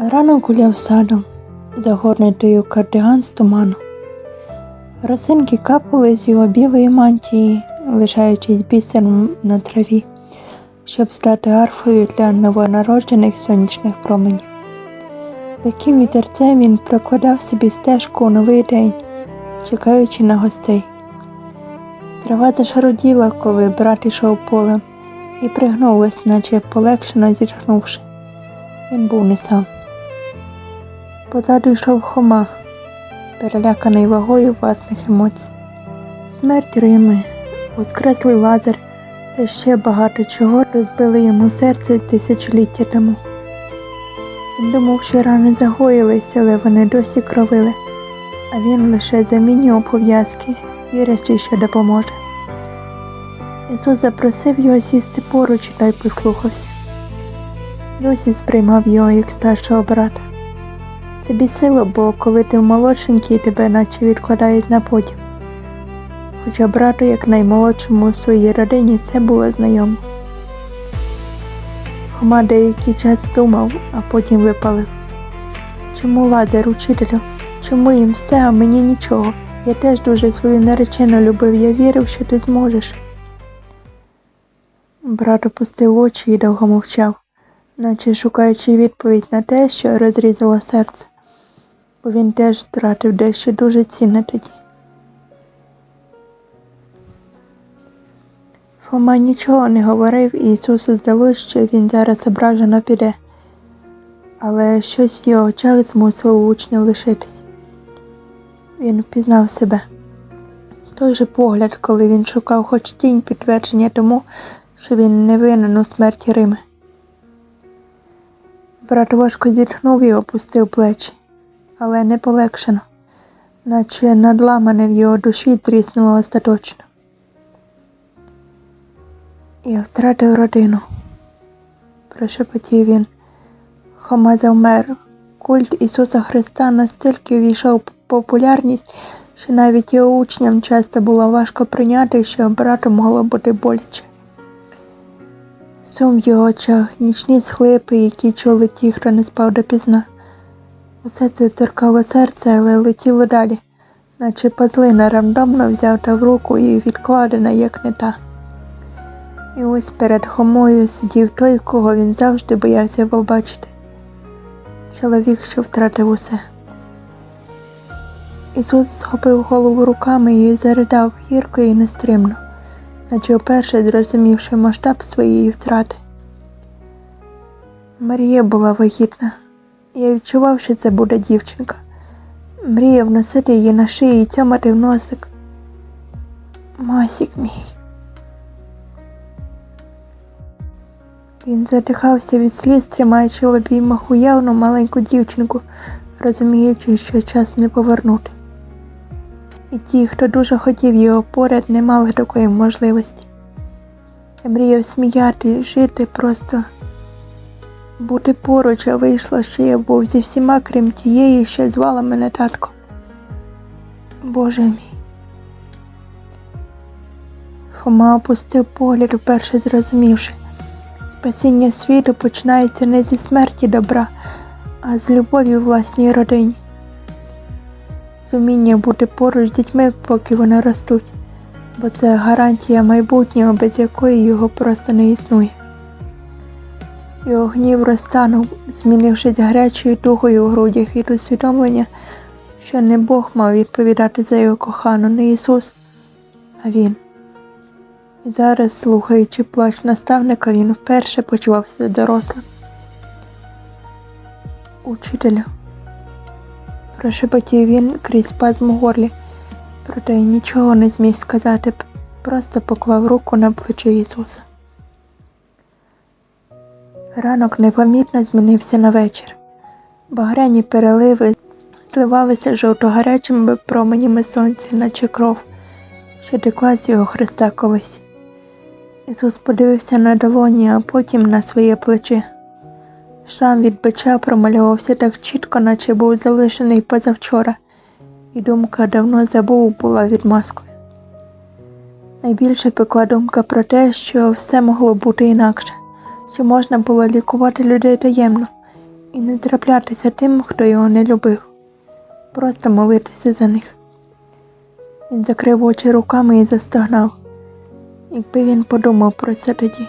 Ранок гуляв садом, загорнутою в кардиган з туману. Росинки капали з його білої мантії, лишаючись бісером на траві, щоб стати арфою для новонароджених сонячних променів. Легким вітерцем він прокладав собі стежку у новий день, чекаючи на гостей. Трава зашароділа, коли брат ішов полем, і пригнулась, наче полегшено зітхнувши. Він був не сам. Позаду йшов Хома, переляканий вагою власних емоцій. Смерть Рими, воскреслий лазер та ще багато чого розбили йому серце тисячоліття тому. Він думав, що рани загоїлись, але вони досі кровили, а він лише замінював пов'язки, вірячи, що допоможе. Ісус запросив його сісти поруч та й послухався. Досі сприймав його як старшого брата. Це бісило, бо коли ти молодшенький, тебе наче відкладають на потім. Хоча брату, як наймолодшому в своїй родині, це було знайомо. Хома деякий час думав, а потім випалив. Чому Лазар, учителю? Чому їм все, а мені нічого? Я теж дуже свою наречену любив, я вірив, що ти зможеш. Брат опустив очі і довго мовчав, наче шукаючи відповідь на те, що розрізало серце, він теж втратив дещо дуже цінне тоді. Фома нічого не говорив, і Ісусу здалося, що він зараз ображено піде, але щось в його очах змусило учня лишитись. Він впізнав себе. Той же погляд, коли він шукав хоч тінь підтвердження тому, що він не винен у смерті Рими. Брат важко зітхнув і опустив плечі, але не полегшено, наче надламане в його душі тріснуло остаточно. Я втратив родину, прошепотів він. Хома завмер. Культ Ісуса Христа настільки війшов в популярність, що навіть його учням часто було важко прийняти, що брату могло бути боляче. Сум в його очах, нічні схлипи, які чули ті, хто не спав допізна. Усе це торкало серце, але летіло далі, наче пазлина рандомно взята в руку і відкладена, як не та. І ось перед Хомою сидів той, кого він завжди боявся побачити. Чоловік, що втратив усе. Ісус схопив голову руками і заридав гірко і нестримно, наче вперше зрозумівши масштаб своєї втрати. Марія була вагітна. Я відчував, що це буде дівчинка. Мріяв носити її на шиї і цьомати в носик. Масік мій. Він задихався від сліз, тримаючи в обіймах уявну маленьку дівчинку, розуміючи, що час не повернути. І ті, хто дуже хотів його поряд, не мали такої можливості. Я мріяв сміяти, жити, просто бути поруч, а вийшло, що я був зі всіма, крім тієї, що звала мене татко. Боже мій. Хома опустив погляд, вперше зрозумівши. Спасіння світу починається не зі смерті добра, а з любові власній родині. З уміння бути поруч з дітьми, поки вони ростуть, бо це гарантія майбутнього, без якої його просто не існує. Його гнів розтанув, змінившись гарячою тугою у грудях від усвідомлення, що не Бог мав відповідати за його кохану, не Ісус, а Він. І зараз, слухаючи плач наставника, він вперше почувався дорослим. Учителю, прошепотів він крізь спазм у горлі, проте й нічого не зміг сказати, просто поклав руку на плече Ісуса. Ранок непомітно змінився на вечір. Багряні переливи зливалися жовто-гарячими променями сонця, наче кров, що текла з його Христа колись. Ісус подивився на долоні, а потім на своє плече. Шрам від бича промальовувався так чітко, наче був залишений позавчора, і думка давно забув була відмазкою. Найбільше пекла думка про те, що все могло бути інакше, що можна було лікувати людей таємно, і не траплятися тим, хто його не любив, просто молитися за них. Він закрив очі руками і застогнав. Якби він подумав про це тоді,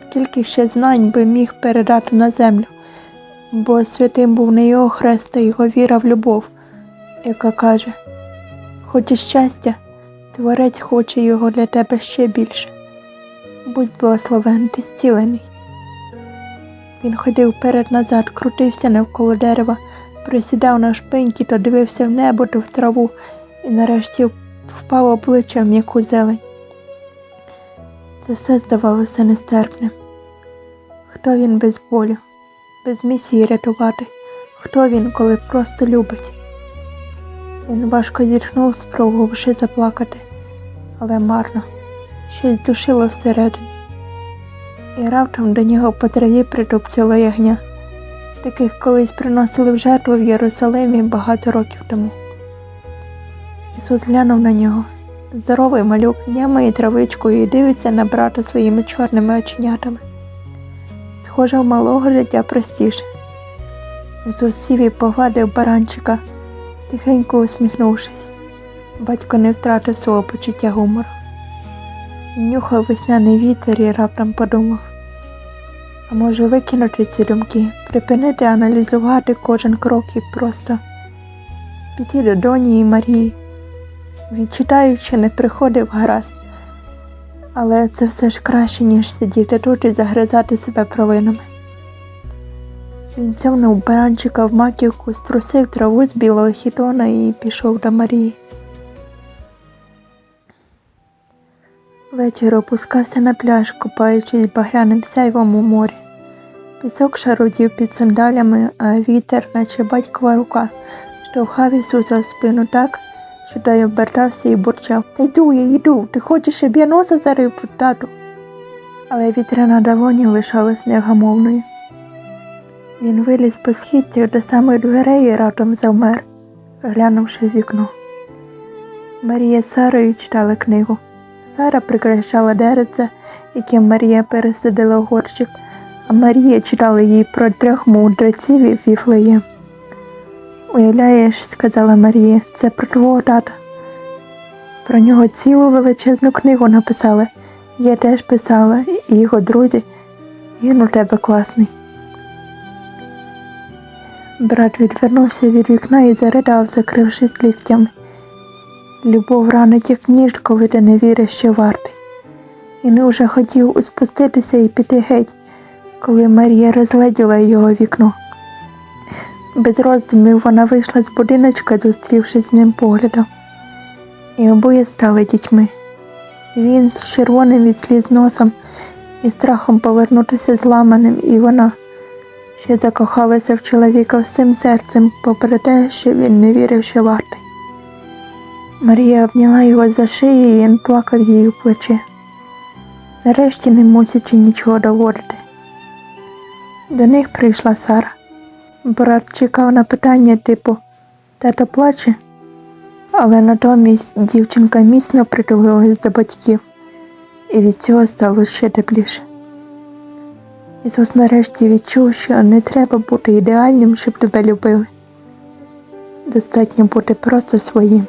скільки ще знань би міг передати на землю, бо святим був не його хрест, а його віра в любов, яка каже: Хочеш щастя, творець хоче його для тебе ще більше. Будь благословен, ти зцілений. Він ходив перед назад, крутився навколо дерева, присідав на шпиньки, то дивився в небо, то в траву, і нарешті впав обличчям в м'яку зелень. Це все здавалося нестерпним. Хто він без болю, без місії рятувати? Хто він, коли просто любить? Він важко зітхнув, спробувавши заплакати, але марно, щось душило всередині. І раптом до нього по траві притупцяло ягня. Таких колись приносили в жертву в Єрусалимі багато років тому. Ісус глянув на нього. Здоровий малюк нямає травичкою і дивиться на брата своїми чорними оченятами. Схоже, в малого життя простіше. Ісус сів і погладив баранчика, тихенько усміхнувшись. Батько не втратив свого почуття гумору. Нюхав весняний вітер і раптом подумав. А може викинути ці думки, припинити аналізувати кожен крок і просто піти до Доні і Марії. Відчитаючи, не приходив гаразд, але це все ж краще, ніж сидіти тут і загризати себе провинами. Він цьомнув баранчика в маківку, струсив траву з білого хітона і пішов до Марії. Вечір опускався на пляж, купаючись багряним сяйвом у морі. Пісок шарудів під сандалями, а вітер, наче батькова рука, штовхав Ісуса в спину так, що той обертався і бурчав. Та йду я йду, ти хочеш, щоб я носа зарив тату. Але вітряна долоні лишалась невгамовною. Він виліз по східцях до самих дверей і раптом завмер, глянувши в вікно. Марія з Сарою читали книгу. Сара прикрашала деревце, яке Марія пересадила в горщик, а Марія читала їй про трьох мудреців і Віфлеєм. Уявляєш, сказала Марія, це про твого тата. Про нього цілу величезну книгу написали. Я теж писала, і його друзі. Він у тебе класний. Брат відвернувся від вікна і заридав, закрившись ліктями. Любов ранить як ніж, коли ти не віриш, що вартий. Він уже хотів успуститися і піти геть, коли Марія розгледіла його вікно. Без роздумів вона вийшла з будиночка, зустрівшись з ним поглядом. І обоє стали дітьми. Він з червоним від сліз носом і страхом повернутися зламаним, і вона, що закохалася в чоловіка всім серцем, попри те, що він не вірив, що вартий. Марія обняла його за шию, і він плакав їй у плече, нарешті не мусячи нічого доводити. До них прийшла Сара. Брат чекав на питання типу Тато плаче, але натомість дівчинка міцно притулилась до батьків, і від цього стало ще тепліше. Ісус нарешті відчув, що не треба бути ідеальним, щоб тебе любили. Достатньо бути просто своїм.